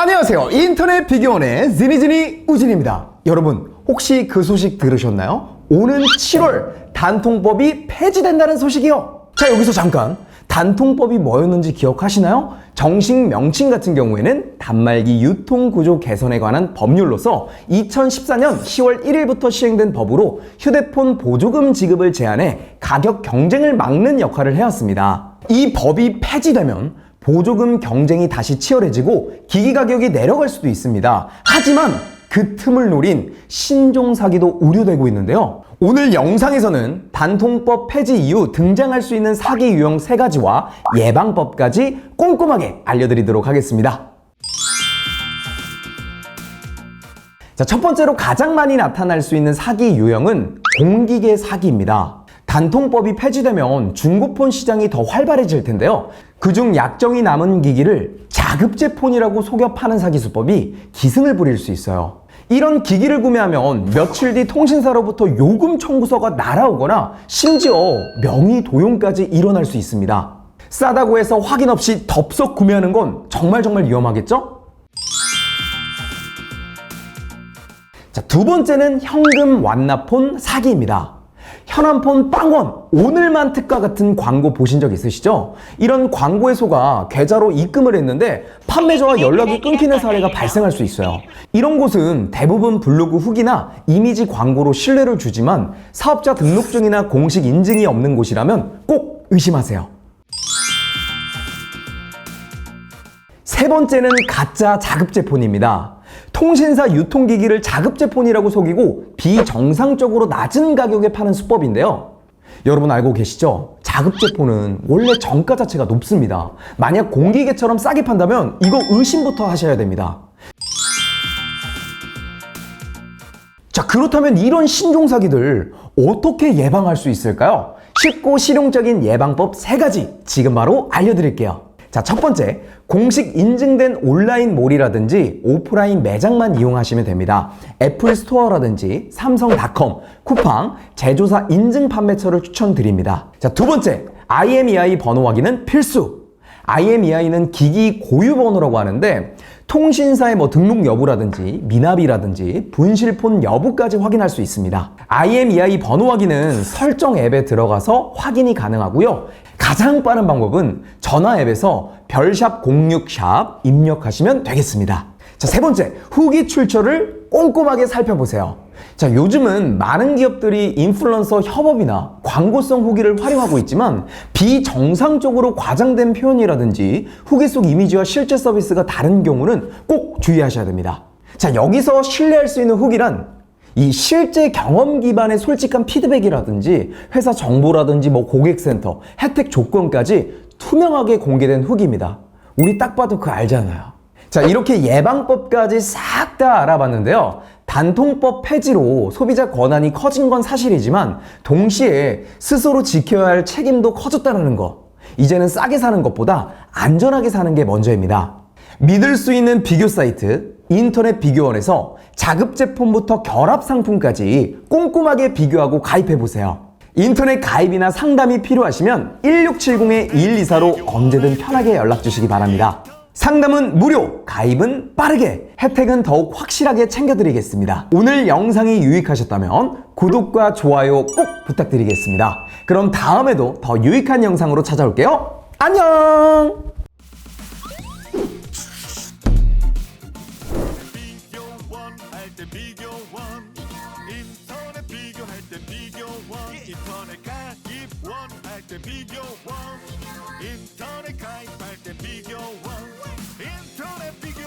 안녕하세요. 인터넷 비교원의 지니지니 우진입니다. 여러분, 혹시 그 소식 들으셨나요? 오는 7월 단통법이 폐지된다는 소식이요. 자, 여기서 잠깐. 단통법이 뭐였는지 기억하시나요? 정식 명칭 같은 경우에는 단말기 유통 구조 개선에 관한 법률로서 2014년 10월 1일부터 시행된 법으로 휴대폰 보조금 지급을 제한해 가격 경쟁을 막는 역할을 해왔습니다. 이 법이 폐지되면 보조금 경쟁이 다시 치열해지고 기기 가격이 내려갈 수도 있습니다. 하지만 그 틈을 노린 신종 사기도 우려되고 있는데요. 오늘 영상에서는 단통법 폐지 이후 등장할 수 있는 사기 유형 세 가지와 예방법까지 꼼꼼하게 알려드리도록 하겠습니다. 자, 첫 번째로 가장 많이 나타날 수 있는 사기 유형은 공기계 사기입니다. 단통법이 폐지되면 중고폰 시장이 더 활발해질 텐데요. 그중 약정이 남은 기기를 자급제 폰이라고 속여 파는 사기 수법이 기승을 부릴 수 있어요. 이런 기기를 구매하면 며칠 뒤 통신사로부터 요금 청구서가 날아오거나 심지어 명의 도용까지 일어날 수 있습니다. 싸다고 해서 확인 없이 덥석 구매하는 건 정말 정말 위험하겠죠? 자, 두 번째는 현금 완납폰 사기입니다. 현안폰 빵원, 오늘만 특가 같은 광고 보신 적 있으시죠? 이런 속아 계좌로 입금을 했는데 판매자와 연락이 끊기는 사례가 발생할 수 있어요. 이런 곳은 대부분 블로그 후기나 이미지 광고로 신뢰를 주지만 사업자 등록증이나 공식 인증이 없는 곳이라면 꼭 의심하세요. 세 번째는 가짜 자급제폰입니다. 통신사 유통기기를 자급제폰이라고 속이고 비정상적으로 낮은 가격에 파는 수법인데요. 여러분 알고 계시죠? 자급제폰은 원래 정가 자체가 높습니다. 만약 공기계처럼 싸게 판다면 이거 의심부터 하셔야 됩니다. 자, 그렇다면 이런 신종 사기들 어떻게 예방할 수 있을까요? 쉽고 실용적인 예방법 세 가지 지금 바로 알려드릴게요. 자, 첫 번째, 공식 인증된 온라인 몰이라든지 오프라인 매장만 이용하시면 됩니다. 애플 스토어라든지 삼성닷컴, 쿠팡, 제조사 인증 판매처를 추천드립니다. 자, 두 번째, IMEI 번호 확인은 필수. IMEI는 기기 고유 번호라고 하는데 통신사의 뭐 등록 여부라든지 미납이라든지 분실폰 여부까지 확인할 수 있습니다. IMEI 번호 확인은 설정 앱에 들어가서 확인이 가능하고요. 가장 빠른 방법은 전화 앱에서 별샵 06샵 입력하시면 되겠습니다. 자, 세 번째, 후기 출처를 꼼꼼하게 살펴보세요. 자, 요즘은 많은 기업들이 인플루언서 협업이나 광고성 후기를 활용하고 있지만 비정상적으로 과장된 표현이라든지 후기 속 이미지와 실제 서비스가 다른 경우는 꼭 주의하셔야 됩니다. 자, 여기서 신뢰할 수 있는 후기란 이 실제 경험 기반의 솔직한 피드백이라든지 회사 정보라든지 뭐 고객센터, 혜택 조건까지 투명하게 공개된 후기입니다. 우리 딱 봐도 그거 알잖아요. 자, 이렇게 예방법까지 싹 다 알아봤는데요. 단통법 폐지로 소비자 권한이 커진 건 사실이지만 동시에 스스로 지켜야 할 책임도 커졌다는 거. 이제는 싸게 사는 것보다 안전하게 사는 게 먼저입니다. 믿을 수 있는 비교 사이트 인터넷 비교원에서 자급 제품부터 결합 상품까지 꼼꼼하게 비교하고 가입해 보세요. 인터넷 가입이나 상담이 필요하시면 1670-2124로 언제든 편하게 연락 주시기 바랍니다. 상담은 무료, 가입은 빠르게, 혜택은 더욱 확실하게 챙겨드리겠습니다. 오늘 영상이 유익하셨다면 구독과 좋아요 꼭 부탁드리겠습니다. 그럼 다음에도 더 유익한 영상으로 찾아올게요. 안녕! 인터넷 비교할 땐 비교원 인터넷 가입원 할 땐 비교원 인터넷 가입할 땐 비교원 인터넷 비교